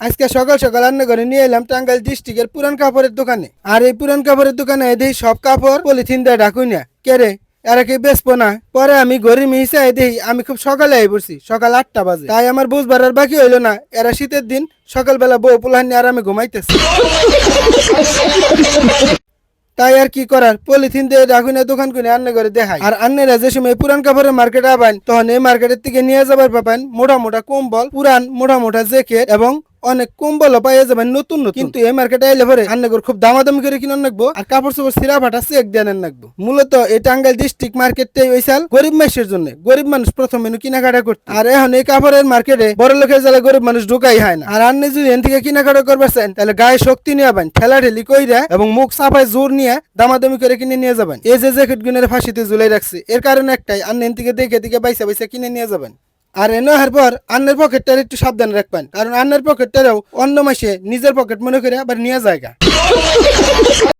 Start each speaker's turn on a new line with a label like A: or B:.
A: আজকে সকাল সকাল রান্না করে নিয়ে এলাম টাঙ্গাইল ডিস্ট্রিক্টের পুরান কাপড়ের দোকানে। আর এই পুরান কাপড়ের দোকানে দেখি সব কাপড় পলিথিন দিয়ে ঢাকুই না। কে রে? এরা কি বেচবো না? পরে আমি গরিব হিসাবে দেখি আমি খুব সকালে আই পড়ছি, সকাল আটটা বাজে। তাই আমার বুঝবার আর বাকি হইল না, এরা শীতের দিন সকালবেলা বউ পোলাহান নিয়ে আর আমি ঘুমাইতেছি। তাই আর কি করার? পলিথিন দিয়ে রাখুনে দোকান করে আন্নে করে দেখায় আর আন্নেরা যে সময় পুরান কাপড়ের মার্কেটে আবান, তখন এই মার্কেটের থেকে নিয়ে যাবার পাবেন মোটা মোটা কম্বল, পুরান মোটা মোটা জ্যাকেট এবং অনেক কম্বলও পাইয়ে যাবেন নতুন নতুন। কিন্তু এই মার্কেটে আইলে পরে আন্নেগর খুব দামাদামি করে কিনে নাকবো আর কাপড় চোপড় সিরা ফাটা চেক দিয়ে নেন নাকবো মূলত এই টাঙ্গাইল ডিস্ট্রিক্ট মার্কেটটাই ওইসাল গরিব মানুষের জন্য। গরিব মানুষ প্রথম কেনাকাটা করতে। আর এখন এই কাপড়ের মার্কেটে বড় লোকের জ্বালা গরিব মানুষ ঢুকাই হয় না। আর আন্নি যদি এন থেকে কেনাকাটা করবার চান, তাহলে গায়ে শক্তি নিয়ে যাবেন ঠেলা ঠেলি কইরা এবং মুখ সাফায় জোর নিয়ে দামাদামি করে কিনে নিয়ে যাবেন। এই যে জ্যাকেট গুনের ফাঁসিতে ঝুলাই রাখছে, এর কারণ একটাই আন্নে এন থেকে দেখে দেখে বাইসা বাইসা কিনে নিয়ে যাবেন। আর এনে হওয়ার পর আন্নের পকেটটার একটু সাবধানে রাখবেন। কারণ আন্নের পকেটটারও অন্য মাসে নিজের পকেট মনে করে আবার নিয়ে জায়গা